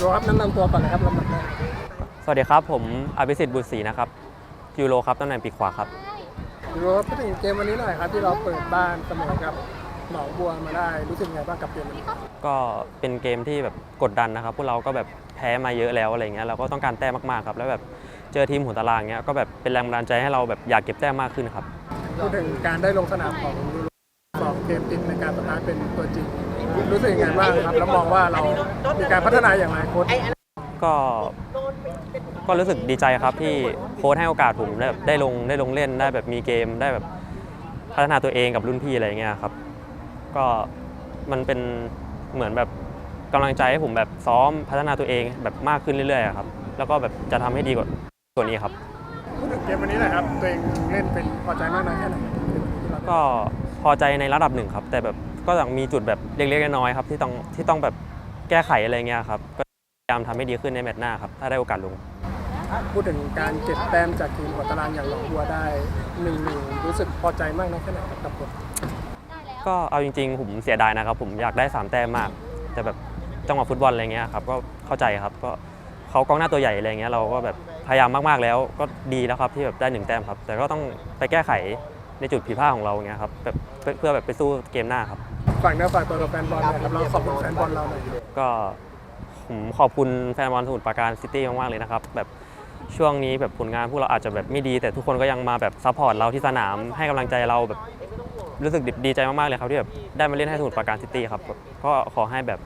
โรครับแนั่นนำตัวก่อนนะครับลำดับแรกสวัสดีครับ ผมอภิสิทธิ์บุตรศรีนะครับยูโรครับตำแหน่งปีกขวาครับโรครับพูดถึงเกมวันนี้หน่อยครับ ที่เราเปิดบ้านเสมอกับหนองบัวมาได้รู้สึกไงบ้างกับเกมนี้ก็เป็นเกมที่แบบกดดันนะครับ พวกเราก็แบบแพ้มาเยอะแล้วอะไรเงี้ยเราก็ต้องการแต้มมากๆครับ แล้วแบบเจอทีมหัวตารางเงี้ยก็แบบเป็นแรงบันดาลใจให้เราแบบอยากเก็บแต้มมากขึ้นครับพูดถึงการได้ลงสนามของยูโรสอง เกมติดในการสตาร์ทเป็นตัวจริง รู้สึกยังไงบ้างครับ แล้วมองว่าเรามีการพัฒนาอย่างไรโค้ชก็ก็รู้สึกดีใจครับที่โค้ชให้โอกาสผมได้แบบได้ลงได้ลงเล่นได้แบบมีเกมได้แบบพัฒนาตัวเองกับรุ่นพี่อะไรเงี้ยครับ ก็มันเป็นเหมือนแบบกำลังใจให้ผมแบบซ้อมพัฒนาตัวเองแบบมากขึ้นเรื่อยๆครับ แล้วก็แบบจะทำให้ดีกว่ากว่านี้ครับ พูดถึงเกมวันนี้หน่อยครับ ตัวเองเล่นเป็นพอใจมากน้อยแค่ไหนที่เราก็ พอใจในระดับหนึ่งครับ แต่แบบก็ยังมีจุดแบบเล็กๆน้อยๆครับที่ต้องที่ต้องแบบแก้ไขอะไรเงี้ยครับก็พยายามทำให้ดีขึ้นในแมตช์หน้าครับถ้าได้โอกาสลงพูดถึงการเก็บแต้มจากทีมหัวตารางอย่างหนองบัวได้หนึ่งหนึ่งรู้สึกพอใจมากน้อยแค่ไหนครับกับผลก็เอาจริงๆ ผมเสียดายนะครับ ผมอยากได้ 3 แต้มมาก แต่แบบจังหวะฟุตบอลอะไรเงี้ยครับก็เข้าใจครับก็เขากองหน้าตัวใหญ่อะไรเงี้ยเราก็แบบพยายามมากๆแล้วก็ดีแล้วครับที่แบบได้หนึ่งแต้มครับ แต่ก็ต้องไปแก้ไข ในจุดผิดพลาดของเราเงี้ยครับแบบเพื่อเพื่อแบบไปสู้เกมหน้าครับ ฝากเนื้อฝากตัวกับแฟนบอลหน่อยครับเราขอบคุณแฟนบอลเราหน่อยก็ผมขอบคุณแฟนบอลสมุทรปราการซิตี้มากๆเลยนะครับแบบช่วงนี้แบบผลงานพวกเราอาจจะแบบไม่ดี แต่ทุกคนก็ยังมาแบบซัพพอร์ตเราที่สนามให้กำลังใจเราแบบรู้สึกดีใจมากๆเลยครับที่แบบได้มาเล่นให้สมุทรปราการซิตี้ครับก็ขอให้แบบ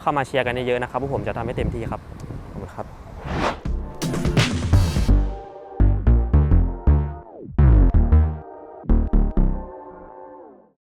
เข้ามาเชียร์กันเยอะๆนะครับพวกผมจะทำให้เต็มที่ครับขอบคุณครับ